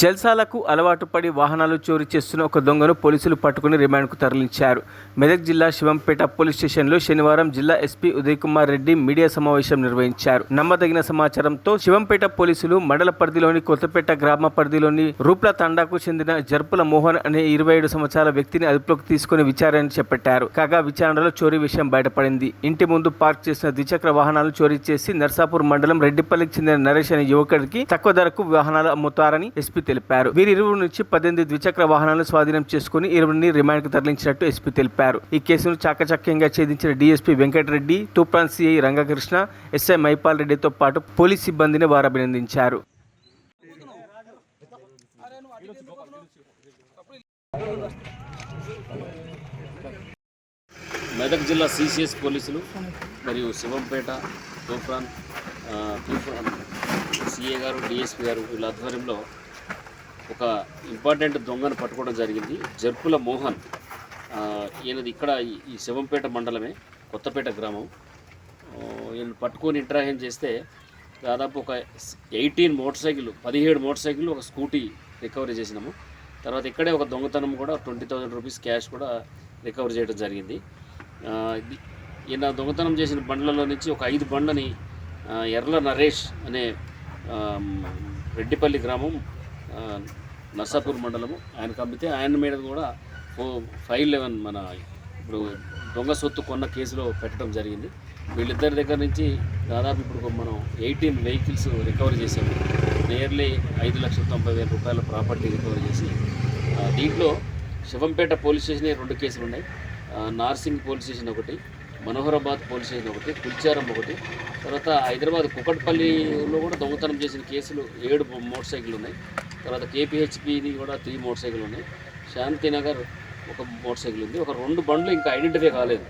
జల్సాలకు అలవాటు పడి వాహనాలు చోరీ చేస్తున్న ఒక దొంగను పోలీసులు పట్టుకుని రిమాండ్కు తరలించారు. మెదక్ జిల్లా శివంపేట పోలీస్ స్టేషన్లో శనివారం జిల్లా ఎస్పీ ఉదయ్ కుమార్ రెడ్డి మీడియా సమావేశం నిర్వహించారు. నమ్మదగిన సమాచారంతో శివంపేట పోలీసులు మండల పరిధిలోని కొత్తపేట గ్రామ పరిధిలోని రూప్ల తండాకు చెందిన జర్పుల మోహన్ అనే ఇరవై ఏడు సంవత్సరాల వ్యక్తిని అదుపులోకి తీసుకుని విచారణ చేపట్టారు. కాగా విచారణలో చోరీ విషయం బయటపడింది. ఇంటి ముందు పార్క్ చేసిన ద్విచక్ర వాహనాలు చోరీ చేసి నర్సాపూర్ మండలం రెడ్డిపల్లికి చెందిన నరేష్ అనే యువకుడికి తక్కువ ధరకు వాహనాలు అమ్ముతారని ఎస్పీ తెలిపారు. వీరిరువురు నుంచి పద్దెనిమిది ద్విచక్ర వాహనాలను స్వాధీనం చేసుకుని ఇరువురిని రిమాండ్కు తరలించినట్టు ఎస్పీ తెలిపారు. ఈ కేసును చాకచక్యంగా ఛేదించిన DSP Venkatareddy Toopran CI Rangakrishna SI Maipal రెడ్డితో పాటు పోలీస్ సిబ్బందిని వారు అభినందించారు మెదక్ జిల్లా సిసిఎస్ పోలీసులు మరియు శివంపేట తూఫాన్ తూఫాన్ సిఏ గారు డిఎస్పీ గారు వీళ్ళ ఆధ్వర్యంలో ఒక ఇంపార్టెంట్ దొంగను పట్టుకోవడం జరిగింది. జర్పుల మోహన్ ఈయనది ఇక్కడ ఈ- శివంపేట మండలమే కొత్తపేట గ్రామం. ఈయన పట్టుకొని ఇంట్రాహ్యం చేస్తే దాదాపు ఒక ఎయిటీన్ మోటార్ సైకిల్ పదిహేడు మోటార్ సైకిల్ ఒక స్కూటీ రికవరీ చేసినాము. తర్వాత ఇక్కడే ఒక దొంగతనం కూడా ట్వంటీ థౌజండ్ రూపీస్ క్యాష్ కూడా రికవర్ చేయడం జరిగింది. ఈయన దొంగతనం చేసిన బండ్లలో నుంచి ఒక ఐదు బండ్లని ఎర్ల నరేష్ అనే రెడ్డిపల్లి గ్రామం నర్సాపూర్ మండలము. ఆయనకు అమ్మితే ఆయన మీద కూడా ఓ ఫైవ్ లెవెన్ మన ఇప్పుడు దొంగ సొత్తు కొన్న కేసులో పెట్టడం జరిగింది. వీళ్ళిద్దరి దగ్గర నుంచి దాదాపు ఇప్పుడు మనం ఎయిటీన్ వెహికల్స్ రికవర్ చేశాము. నియర్లీ ఐదు లక్షల తొంభై వేల రూపాయల ప్రాపర్టీ రికవర్ చేసి దీంట్లో శివంపేట పోలీస్ స్టేషన్ రెండు కేసులు ఉన్నాయి. నార్సింగ్ పోలీస్ స్టేషన్ ఒకటి మనోహరాబాద్ పోలీస్ స్టేషన్ ఒకటి కుల్చారం ఒకటి తర్వాత హైదరాబాద్ కుకట్పల్లిలో కూడా దొంగతనం చేసిన కేసులు ఏడు మోటార్ సైకిల్ ఉన్నాయి. తర్వాత కేపీహెచ్పిది కూడా త్రీ మోటార్ సైకిల్ ఉన్నాయి. శాంతినగర్ ఒక మోటార్ సైకిల్ ఉంది. ఒక రెండు బండ్లు ఇంకా ఐడెంటిఫై కాలేదు.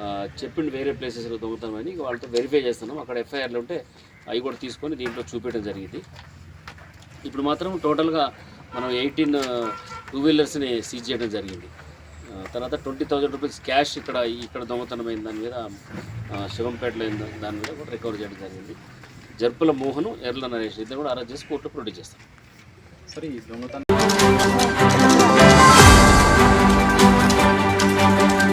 ఆ, చెప్పిండు వేరే ప్లేసెస్లో దొంగతనమని వాళ్ళతో వెరిఫై చేస్తున్నాం. అక్కడ ఎఫ్ఐఆర్లు ఉంటే అవి కూడా తీసుకొని దీంట్లో చూపించడం జరిగింది. ఇప్పుడు మాత్రం టోటల్గా మనం ఎయిటీన్ టూ వీలర్స్ని సీజ్ చేయడం జరిగింది. తర్వాత ట్వంటీ థౌజండ్ రూపీస్ క్యాష్ ఇక్కడ ఇక్కడ దొంగతనమైన దాని మీద శివంపేటలో అయిన దాని మీద కూడా రికవర్ చేయడం జరిగింది. జర్పుల మోహను ఎర్ల నరేష్ ఇద్దరు కూడా అరెస్ట్ చేసి కోర్టులో ప్రొడ్యూస్ చేస్తాం సరే ఈ దొంగతనం